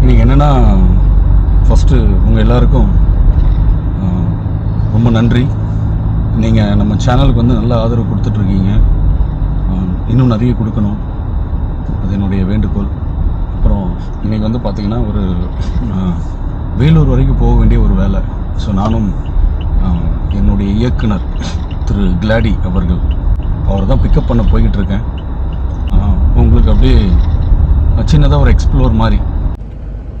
இன்னைக்கு என்னென்னா ஃபஸ்ட்டு உங்கள் எல்லாருக்கும் ரொம்ப நன்றி. நீங்கள் நம்ம சேனலுக்கு வந்து நல்ல ஆதரவு கொடுத்துட்ருக்கீங்க. இன்னும் நிறைய கொடுக்கணும். அது என்னுடைய வேண்டுகோள். அப்புறம் இன்னைக்கு வந்து பார்த்திங்கன்னா ஒரு வேலூர் வரைக்கும் போக வேண்டிய ஒரு வேலை. ஸோ நானும் என்னுடைய இயக்குனர் திரு கிளாடி அவர்கள் அவர் தான் பிக்கப் பண்ண போய்கிட்டு இருக்கேன் உங்களுக்கு அப்படியே சின்னதாக ஒரு எக்ஸ்ப்ளோர் மாதிரி.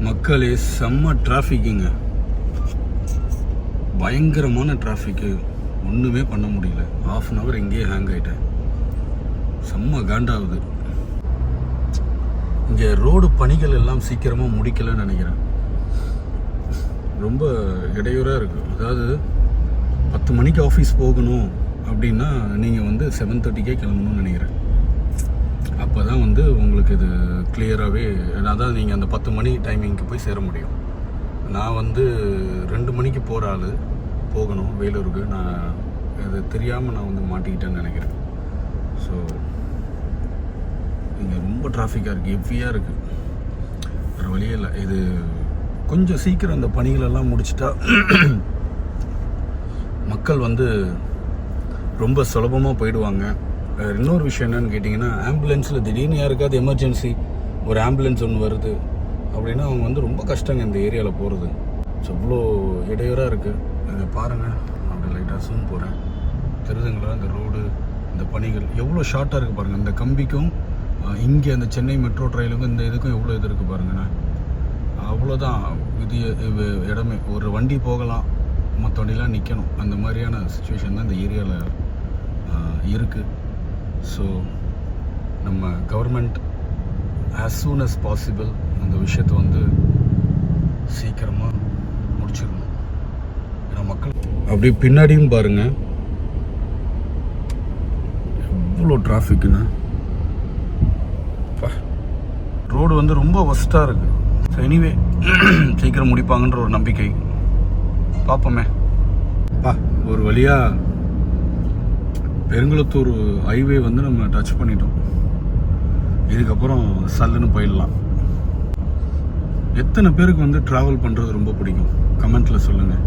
மக்களே செம்ம டிராஃபிக்குங்க பயங்கரமான டிராஃபிக்கு ஒன்றுமே பண்ண முடியல. ஆஃப் அன் ஹவர் இங்கேயே ஹேங் ஆகிட்டேன் செம்ம காண்டாகுது. இங்கே ரோடு பணிகள் எல்லாம் சீக்கிரமாக முடிக்கலைன்னு நினைக்கிறேன். ரொம்ப இடையூறாக இருக்குது அதாவது பத்து மணிக்கு ஆஃபீஸ் போகணும் அப்படின்னா நீங்கள் வந்து செவன் தேர்ட்டிக்கே கிளம்பணும்னு நினைக்கிறேன். வந்து உங்களுக்கு இது கிளியராகவே அதாவது நீங்கள் அந்த பத்து மணி டைமிங்க்கு போய் சேர முடியும். நான் வந்து ரெண்டு மணிக்கு போகிற ஆள் போகணும் வேலூருக்கு. நான் இது தெரியாமல் நான் வந்து மாட்டிக்கிட்டேன்னு நினைக்கிறேன். ஸோ இங்கே ரொம்ப டிராஃபிக்காக இருக்குது ஹெவியாக இருக்குது வேறு வழியே இல்லை. இது கொஞ்சம் சீக்கிரம் அந்த பணிகளெல்லாம் முடிச்சிட்டா மக்கள் வந்து ரொம்ப சுலபமாக போயிடுவாங்க. இன்னொரு விஷயம் என்னன்னு கேட்டிங்கன்னா ஆம்புலன்ஸில் திடீர்னு யாருக்காவது எமர்ஜென்சி ஒரு ஆம்புலன்ஸ் ஒன்று வருது அப்படின்னா அவங்க வந்து ரொம்ப கஷ்டங்க இந்த ஏரியாவில் போகிறது ஸோ இவ்வளோ இடையூறாக இருக்குது இதை பாருங்கள் அப்படி லைட்டாக சூம் போகிறேன் தெரியுதுங்களா? இந்த ரோடு இந்த பணிகள் எவ்வளோ ஷார்ட்டாக இருக்குது பாருங்கள் இந்த கம்பிக்கும் இங்கே அந்த சென்னை மெட்ரோ ட்ரெயிலுக்கும் இந்த இதுக்கும் எவ்வளோ இது இருக்குது பாருங்கண்ணா அவ்வளோதான் இது இடமே. ஒரு வண்டி போகலாம். மற்ற வண்டிலாம் நிற்கணும் அந்த மாதிரியான சுச்சுவேஷன் தான் இந்த ஏரியாவில் இருக்குது ஸோ நம்ம government as soon as possible அந்த விஷயத்தை வந்து சீக்கிரமாக முடிச்சிடணும். ஏன்னா மக்கள் அப்படியே பின்னாடியும் பாருங்கள் எவ்வளோ டிராஃபிக்குண்ணா ரோடு வந்து ரொம்ப ஒஸ்ட்டாக இருக்குது ஸோ எனிவே சீக்கிரம் முடிப்பாங்கன்ற ஒரு நம்பிக்கை. பார்ப்போமே. பா ஒரு வழியாக பெருங்குளத்தூர் ஹைவே வந்து நம்ம டச் பண்ணிட்டோம். இதுக்கப்புறம் சல்லுன்னு போயிடலாம். எத்தனை பேருக்கு வந்து ட்ராவல் பண்ணுறது ரொம்ப பிடிக்கும்? கமெண்ட்டில் சொல்லுங்கள்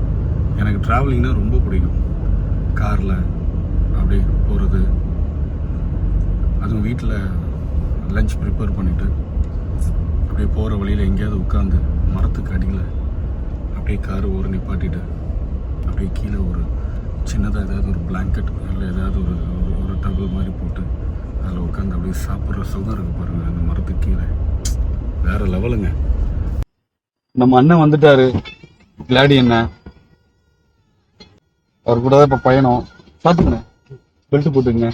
எனக்கு ட்ராவலிங்னால் ரொம்ப பிடிக்கும். காரில் அப்படி போகிறது அதுவும் வீட்டில் லஞ்ச் ப்ரிப்பேர் பண்ணிவிட்டு அப்படியே போகிற வழியில் எங்கேயாவது உட்காந்து மரத்துக்கு அடியில் அப்படியே காரு ஒரு நிப்பாட்டிட்டு அப்படியே கீழே ஒரு சின்னதாக ஏதாவது ஒரு பிளாங்கெட் இல்லை ஏதாவது ஒரு ஒரு- டபுள் மாதிரி போட்டு அதில் உட்காந்து அப்படியே சாப்பிட்ற சுகம் இருக்கு பாருங்க அந்த மரத்து கீழே. வேற லெவலுங்க. நம்ம அண்ணன் வந்துட்டாரு. கிளாடி என்ன? அவர் கூட தான் இப்போ பயணம். பார்த்துங்கண்ணே பெல்ட் போட்டுங்க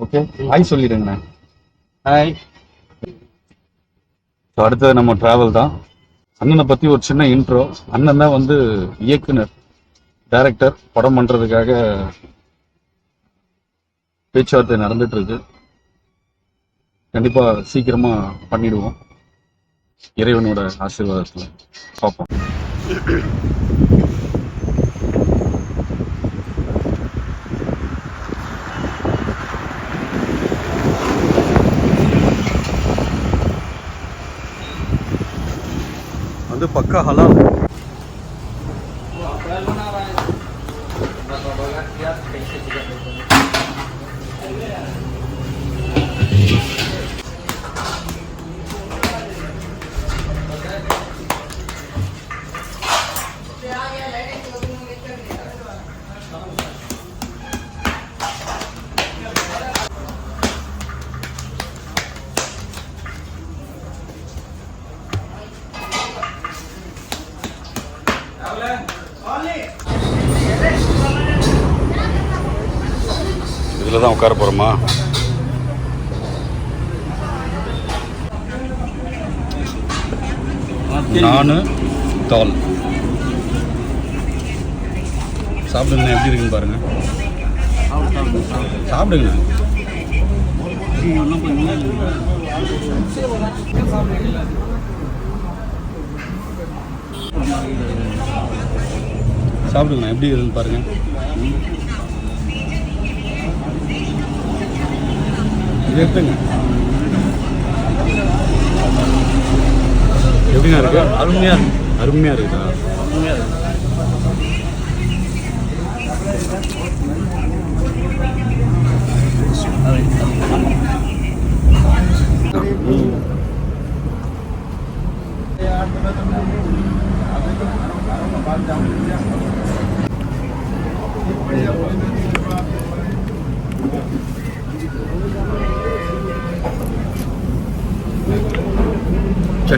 ஓகே ஹாய் சொல்லிடுங்கண்ணே. ஹாய் ஸோ அடுத்தது நம்ம ட்ராவல் தான். அண்ணனை பற்றி ஒரு சின்ன இன்ட்ரோ அண்ணன் தான் வந்து இயக்குனர். டேரக்டர் படம் பண்ணுறதுக்காக பேச்சுவார்த்தை நடந்துட்டு இருக்கு. கண்டிப்பாக சீக்கிரமாக பண்ணிடுவோம். இறைவனோட ஆசீர்வாதத்தில் பார்ப்போம். வந்து பக்கா ஹலால். இதில் தான் உட்கார போகிறோமா நான் தால். சாப்பிடுங்க எப்படி இருக்குன்னு பாருங்க. சாப்பிடுங்க சாப்பிடுங்க. எப்படி இருக்குன்னு பாருங்க. இது எடுத்துங்க. எப்படிண்ணா இருக்கு? அருமையாக இருக்கு. அருமையாக இருக்குதா? அருமையாக இருக்கு.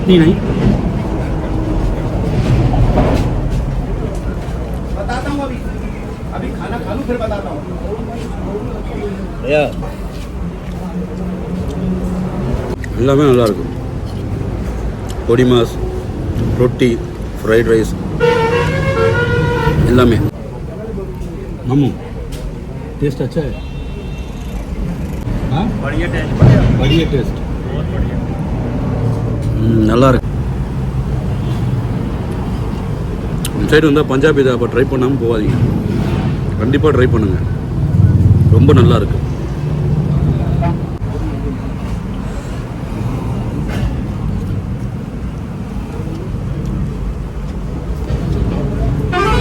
चटनी नहीं बताता हूँ अभी अभी खाना खा लूँ फिर बताता हूँ ஐயா எல்லாமே நல்லா இருக்கும் பொடி மாஸ் ரொட்டி ஃப்ரைட் ரைஸ் எல்லாமே மாமू टेस्ट अच्छा है हाँ बढ़िया टेस्ट बढ़िया बढ़िया टेस्ट बहुत बढ़िया நல்லா இருக்கு இந்த சைடு வந்தால் பஞ்சாபி தாபா ட்ரை பண்ணாமல் போகாதீங்க. கண்டிப்பாக ட்ரை பண்ணுங்க. ரொம்ப நல்லா இருக்கு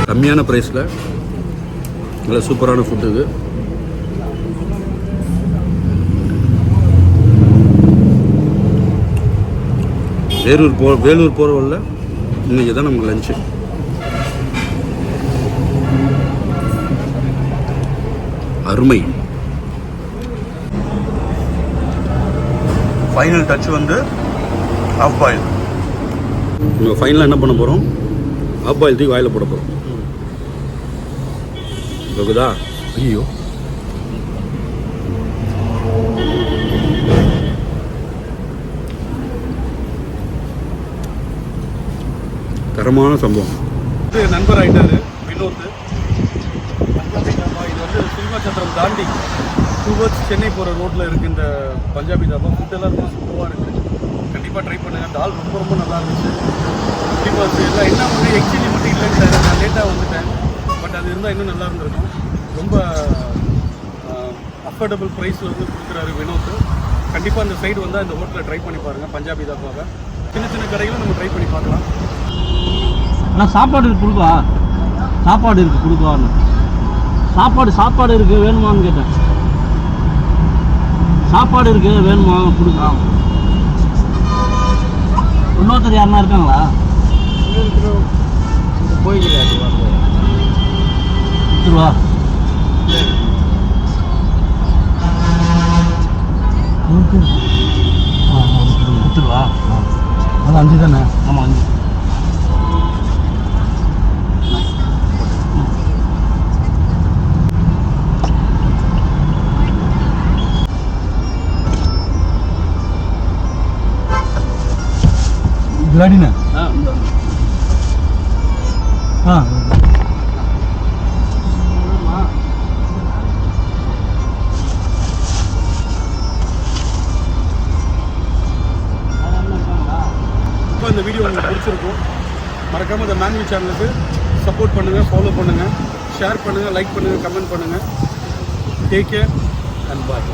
கம்மியான ப்ரைஸில் நல்ல சூப்பரான ஃபுட்டு இது. வேலூர் போ வேலூர் போகிற வழில இன்றைக்கி தான் நமக்கு லஞ்சு அருமை. ஃபைனல் டச் வந்து ஆஃப் பாயில் நம்ம ஃபைனலாக என்ன பண்ண போகிறோம் ஆஃப் பாயில் தூக்கி வாயில் போட போகிறோம் இருக்குதா ஐயோ. தரமான சம்பவம். இது நண்பர் ஆயிட்டாரு வினோத் இது வந்து சில்வாச்சத்திரம் தாண்டி டுவர்ட்ஸ் சென்னை போகிற ரோட்டில் இருக்கு இந்த பஞ்சாபி தாபா. ஃபுட்டெல்லாம் ரொம்ப சூப்பராக இருக்குது கண்டிப்பாக ட்ரை பண்ணுங்க. டால் ரொம்ப ரொம்ப நல்லா இருந்துச்சு. பிகாஸ் எல்லாம் என்ன ஒன்று எக்ஸ்சேஞ்ச் மட்டும் இல்லைன்ட்டாரு நான் லேட்டாக வந்துட்டேன். பட் அது இருந்தால் இன்னும் நல்லா இருந்திருக்கும். ரொம்ப அஃபோர்டபுள் ப்ரைஸில் வந்து கொடுக்குறாரு வினோத் கண்டிப்பாக அந்த சைடு வந்தால் இந்த ஹோட்டலில் ட்ரை பண்ணி பாருங்கள் பஞ்சாபி தாபாவை. சின்ன சின்ன கடைகளும் நம்ம ட்ரை பண்ணி பார்க்கலாம். அண்ணா சாப்பாடு இருக்கு கொடுப்பா சாப்பாடு இருக்கு கொடுப்பான்னு சாப்பாடு சாப்பாடு இருக்கு வேணுமான்னு கேட்டேன் சாப்பாடு இருக்கு வேணுமா கொடுக்க இன்னொருத்தர் யாருன்னா இருக்காங்களா கொடுத்துருவா கொடுத்துருவா அது அஞ்சு தானே ஆமாம் அஞ்சு ஆ. ஆ. இப்போ இந்த வீடியோ உங்களுக்கு பிடிச்சிருக்கும். மறக்காமல் இந்த மேன்வி சேனலுக்கு சப்போர்ட் பண்ணுங்கள் ஃபாலோ பண்ணுங்கள் ஷேர் பண்ணுங்கள் லைக் பண்ணுங்கள் கமெண்ட் பண்ணுங்கள் டேக் கேர் அண்ட் பாய்